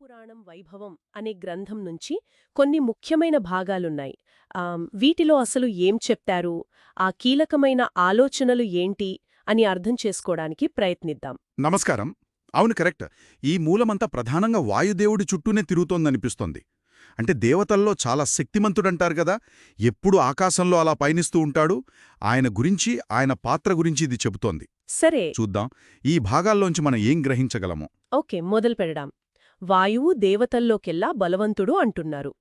వాయుపురాణం వైభవం అనే గ్రంథం నుంచి కొన్ని ముఖ్యమైన భాగాలున్నాయి. వీటిలో అసలు ఏం చెప్తారు? ఆ కీలకమైన ఆలోచనలు ఏంటి? అని అర్థం చేసుకోవడానికి ప్రయత్నిద్దాం. నమస్కారం. అవును కరెక్ట్. ఈ మూలమంతా ప్రధానంగా వాయుదేవుడి చుట్టూనే తిరుగుతోందనిపిస్తోంది. అంటే దేవతల్లో చాలా శక్తిమంతుడంటారు కదా ఎప్పుడు ఆకాశంలో అలా పయనిస్తూ ఉంటాడు? ఆయన గురించి ఆయన పాత్ర గురించి ఇది చెబుతోంది. సరే. చూద్దాం. ఈ భాగాల్లోంచి మనం ఏం గ్రహించగలము? ఓకే మొదలు పెడదాం వాయువు దేవతల్లోకెల్లా బలవంతుడు అంటున్నారు.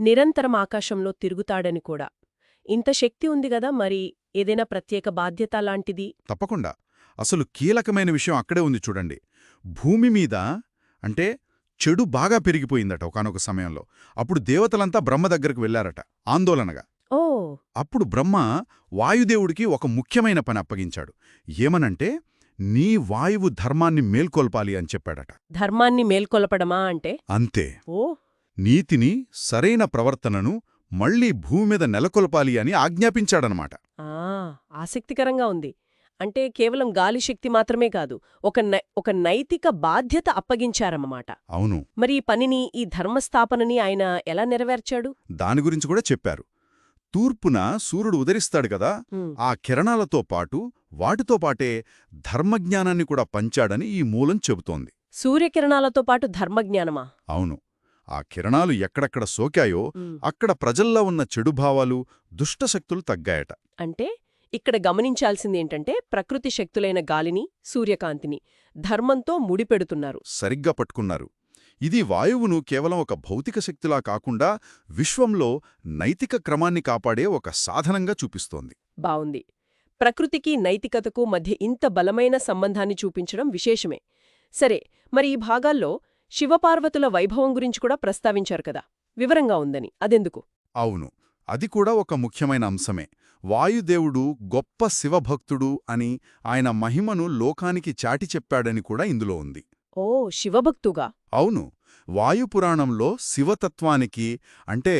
నిరంతరం ఆకాశంలో తిరుగుతాడని కూడా. ఇంత శక్తి ఉంది గదా మరి ఏదైనా ప్రత్యేక బాధ్యత లాంటిది? తప్పకుండా. అసలు కీలకమైన విషయం అక్కడే ఉంది చూడండి. భూమి మీద అంటే చెడు బాగా పెరిగిపోయిందట ఒకానొక సమయంలో. అప్పుడు దేవతలంతా బ్రహ్మ దగ్గరకు వెళ్ళారట ఆందోళనగా. ఓ! అప్పుడు బ్రహ్మ వాయుదేవుడికి ఒక ముఖ్యమైన పని అప్పగించాడు. ఏమనంటే నీ వాయువు ధర్మాన్ని మేల్కొల్పాలి అని చెప్పాడట. ధర్మాన్ని మేల్కొలపడమా అంటే? అంతే. ఓ! నీతిని సరైన ప్రవర్తనను మళ్ళీ భూమి మీద నెలకొల్పాలి అని ఆజ్ఞాపించాడనమాట. ఆ! ఆసక్తికరంగా ఉంది. అంటే కేవలం గాలి శక్తి మాత్రమే కాదు ఒక ఒక నైతిక బాధ్యత అప్పగించారన్నమాట. అవును. మరి ఈ పనిని ఈ ధర్మస్థాపనని ఆయన ఎలా నెరవేర్చాడు? దాని గురించి కూడా చెప్పారు. తూర్పున సూర్యుడు ఉదరిస్తాడు కదా ఆ కిరణాలతో పాటు వాటితో పాటే ధర్మజ్ఞానాన్ని కూడా పంచాడని ఈ మూలం చెబుతోంది. సూర్యకిరణాలతో పాటు ధర్మజ్ఞానమా? అవును. ఆ కిరణాలు ఎక్కడెక్కడ సోకాయో అక్కడ ప్రజల్లో ఉన్న చెడుభావాలు దుష్టశక్తులు తగ్గాయట. అంటే ఇక్కడ గమనించాల్సింది ఏంటంటే ప్రకృతి శక్తులైన గాలిని సూర్యకాంతిని ధర్మంతో ముడిపెడుతున్నారు. సరిగ్గా పట్టుకున్నారు. ఇది వాయువును కేవలం ఒక భౌతిక శక్తిలా కాకుండా విశ్వంలో నైతిక క్రమాన్ని కాపాడే ఒక సాధనంగా చూపిస్తోంది. బావుంది. ప్రకృతికి నైతికతకు మధ్య ఇంత బలమైన సంబంధాన్ని చూపించడం విశేషమే. సరే మరి ఈ భాగాల్లో శివపార్వతుల వైభవం గురించి కూడా ప్రస్తావించారు కదా. వివరంగా ఉందని. అదెందుకు? అవును. అది కూడా ఒక ముఖ్యమైన అంశమే. వాయుదేవుడు గొప్ప శివభక్తుడు అని ఆయన మహిమను లోకానికి చాటి చెప్పాడని కూడా ఇందులో ఉంది. ఓ శివభక్తుగా. అవును. వాయుపురాణంలో శివతత్వానికి అంటే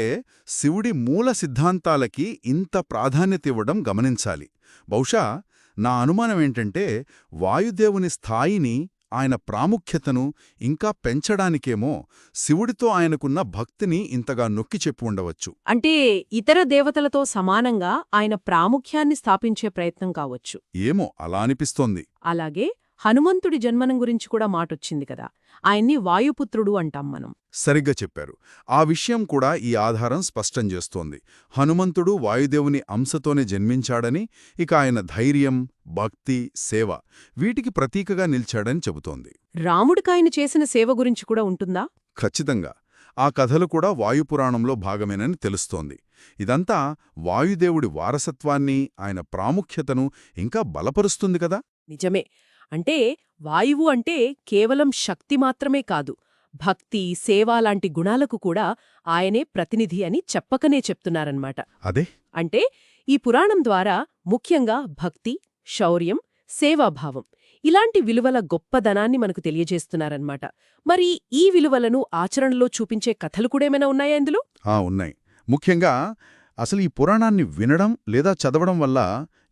శివుడి మూల సిద్ధాంతాలకి ఇంత ప్రాధాన్యత ఇవ్వడం గమనించాలి. బహుశా నా అనుమానమేంటంటే వాయుదేవుని స్థాయిని ఆయన ప్రాముఖ్యతను ఇంకా పెంచడానికేమో శివుడితో ఆయనకున్న భక్తిని ఇంతగా నొక్కి చెప్పు ఉండవచ్చు. అంటే ఇతర దేవతలతో సమానంగా ఆయన ప్రాముఖ్యాన్ని స్థాపించే ప్రయత్నం కావచ్చు. ఏమో అలా అనిపిస్తోంది. అలాగే హనుమంతుడి జన్మనం గురించి కూడా మాటొచ్చింది కదా. ఆయన్ని వాయుపుత్రుడు అంటాం మనం. సరిగ్గా చెప్పారు. ఆ విషయం కూడా ఈ ఆధారం స్పష్టం చేస్తోంది. హనుమంతుడు వాయుదేవుని అంశతోనే జన్మించాడని ఇక ఆయన ధైర్యం భక్తి సేవ వీటికి ప్రతీకగా నిలిచాడని చెబుతోంది. రాముడికాయన చేసిన సేవ గురించి కూడా ఉంటుందా? ఖచ్చితంగా. ఆ కథలు కూడా వాయుపురాణంలో భాగమేనని తెలుస్తోంది. ఇదంతా వాయుదేవుడి వారసత్వాన్ని ఆయన ప్రాముఖ్యతను ఇంకా బలపరుస్తుంది కదా? నిజమే. అంటే వాయువు అంటే కేవలం శక్తి మాత్రమే కాదు భక్తి సేవ లాంటి గుణాలకు కూడా ఆయనే ప్రతినిధి అని చెప్పకనే చెప్తున్నారన్నమాట. అదే? అంటే ఈ పురాణం ద్వారా ముఖ్యంగా భక్తి శౌర్యం సేవాభావం ఇలాంటి విలువల గొప్పదనాన్ని మనకు తెలియజేస్తున్నారన్నమాట. మరి ఈ విలువలను ఆచరణలో చూపించే కథలు కూడా ఏమైనా ఉన్నాయా ఇందులో? ఆ ఉన్నాయి. ముఖ్యంగా అసలు ఈ పురాణాన్ని వినడం లేదా చదవడం వల్ల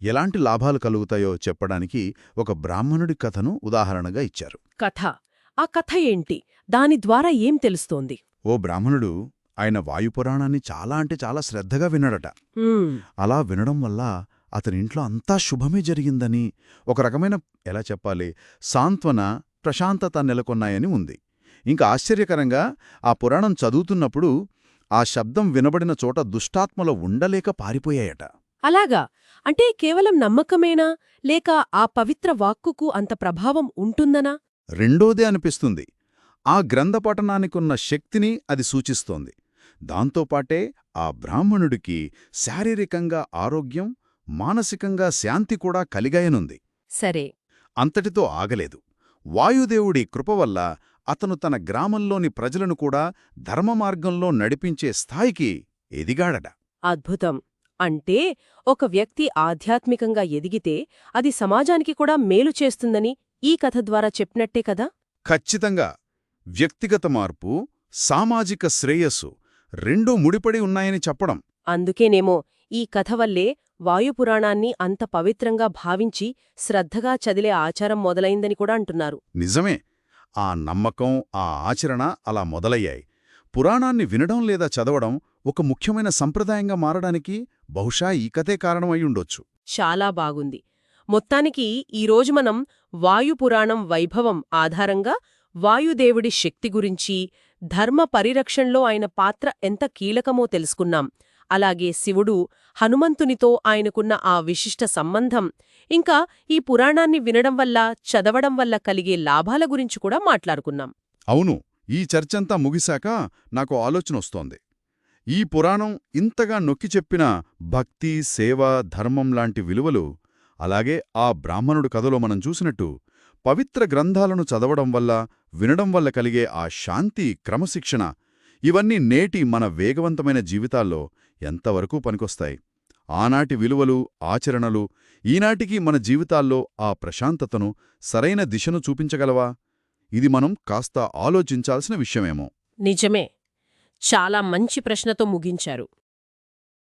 ఎలాంటి లాభాలు కలుగుతాయో చెప్పడానికి ఒక బ్రాహ్మణుడి కథను ఉదాహరణగా ఇచ్చారు. కథ. ఆ కథ ఏంటి? దాని ద్వారా ఏం తెలుస్తోంది? ఓ బ్రాహ్మణుడు ఆయన వాయుపురాణాన్ని చాలా అంటే చాలా శ్రద్ధగా విన్నాడట ఉమ్, అలా వినడం వల్ల అతని ఇంట్లో అంతా శుభమే జరిగిందని ఒక రకమైన ఎలా చెప్పాలి? సాంత్వన ప్రశాంతత నెలకొన్నాయని ఉంది. ఇంకా ఆశ్చర్యకరంగా ఆ పురాణం చదువుతున్నప్పుడు ఆ శబ్దం వినబడిన చోట దుష్టాత్మలో ఉండలేక పారిపోయాయట. అలాగా? అంటే కేవలం నమ్మకమేనా? లేక ఆ పవిత్ర వాక్కుకు అంత ప్రభావం ఉంటుందనా? రెండోదే అనిపిస్తుంది. ఆ గ్రంథపఠనానికున్న శక్తిని అది సూచిస్తోంది. దాంతోపాటే ఆ బ్రాహ్మణుడికి శారీరకంగా ఆరోగ్యం మానసికంగా శాంతి కూడా కలిగాయనుంది. సరే. అంతటితో ఆగలేదు. వాయుదేవుడి కృప వల్ల అతను తన గ్రామంలోని ప్రజలను కూడా ధర్మమార్గంలో నడిపించే స్థాయికి ఎదిగాడట. అద్భుతం. అంటే ఒక వ్యక్తి ఆధ్యాత్మికంగా ఎదిగితే అది సమాజానికి కూడా మేలు చేస్తుందని ఈ కథ ద్వారా చెప్పినట్టే కదా? ఖచ్చితంగా. వ్యక్తిగత మార్పు సామాజిక శ్రేయస్సు రెండూ ముడిపడి ఉన్నాయని చెప్పడం. అందుకేనేమో ఈ కథ వల్లే వాయుపురాణాన్ని అంత పవిత్రంగా భావించి శ్రద్ధగా చదిలే ఆచారం మొదలైందని కూడా అంటున్నారు. నిజమే. ఆ నమ్మకం ఆ ఆచరణ అలా మొదలయ్యాయి. పురాణాన్ని వినడం లేదా చదవడం ఒక ముఖ్యమైన సంప్రదాయంగా మారడానికి బహుశా ఈ కథే కారణమయ్యుండొచ్చు చాలా బాగుంది. మొత్తానికి ఈరోజు మనం వాయుపురాణం వైభవం ఆధారంగా వాయుదేవుడి శక్తి గురించి ధర్మ పరిరక్షణలో ఆయన పాత్ర ఎంత కీలకమో తెలుసుకున్నాం. అలాగే శివుడు హనుమంతునితో ఆయనకున్న ఆ విశిష్ట సంబంధం ఇంకా ఈ పురాణాన్ని వినడం వల్ల చదవడం వల్ల కలిగే లాభాల గురించి కూడా మాట్లాడుకున్నాం. అవును ఈ చర్చంతా ముగిశాక నాకు ఆలోచనొస్తోంది ఈ పురాణం ఇంతగా నొక్కి చెప్పిన భక్తి సేవ ధర్మం లాంటి విలువలు అలాగే ఆ బ్రాహ్మణుడు కథలో మనం చూసినట్టు పవిత్ర గ్రంథాలను చదవడం వల్ల వినడం వల్ల కలిగే ఆ శాంతి క్రమశిక్షణ ఇవన్నీ నేటి మన వేగవంతమైన జీవితాల్లో ఎంతవరకు పనికొస్తాయి? ఆనాటి విలువలు ఆచరణలు ఈనాటికి మన జీవితాల్లో ఆ ప్రశాంతతను సరైన దిశను చూపించగలవా? ఇది మనం కాస్త ఆలోచించాల్సిన విషయమేమో. నిజమే. చాలా మంచి ప్రశ్నతో ముగించారు.